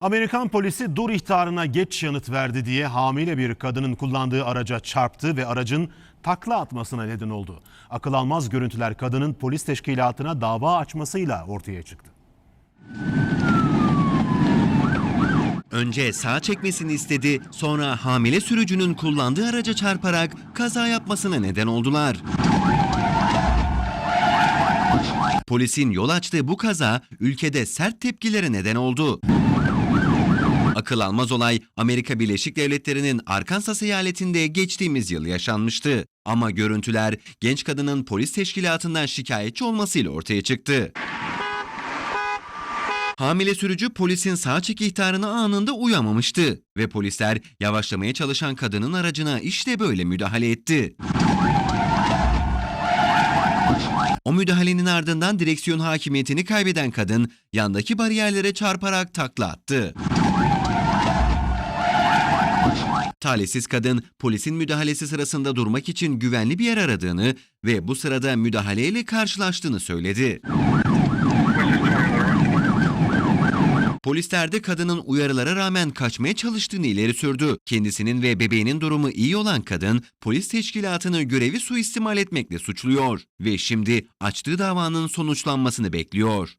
Amerikan polisi dur ihtarına geç yanıt verdi diye hamile bir kadının kullandığı araca çarptı ve aracın takla atmasına neden oldu. Akıl almaz görüntüler kadının polis teşkilatına dava açmasıyla ortaya çıktı. Önce sağ çekmesini istedi, sonra hamile sürücünün kullandığı araca çarparak kaza yapmasına neden oldular. Polisin yol açtığı bu kaza ülkede sert tepkilere neden oldu. Akıl almaz olay Amerika Birleşik Devletleri'nin Arkansas eyaletinde geçtiğimiz yıl yaşanmıştı. Ama görüntüler genç kadının polis teşkilatından şikayetçi olmasıyla ortaya çıktı. Hamile sürücü polisin sağ çek ihtarına anında uyamamıştı ve polisler yavaşlamaya çalışan kadının aracına işte böyle müdahale etti. O müdahalenin ardından direksiyon hakimiyetini kaybeden kadın yandaki bariyerlere çarparak takla attı. Talihsiz kadın polisin müdahalesi sırasında durmak için güvenli bir yer aradığını ve bu sırada müdahaleyle karşılaştığını söyledi. Polisler de kadının uyarılara rağmen kaçmaya çalıştığını ileri sürdü. Kendisinin ve bebeğinin durumu iyi olan kadın polis teşkilatını görevi suistimal etmekle suçluyor ve şimdi açtığı davanın sonuçlanmasını bekliyor.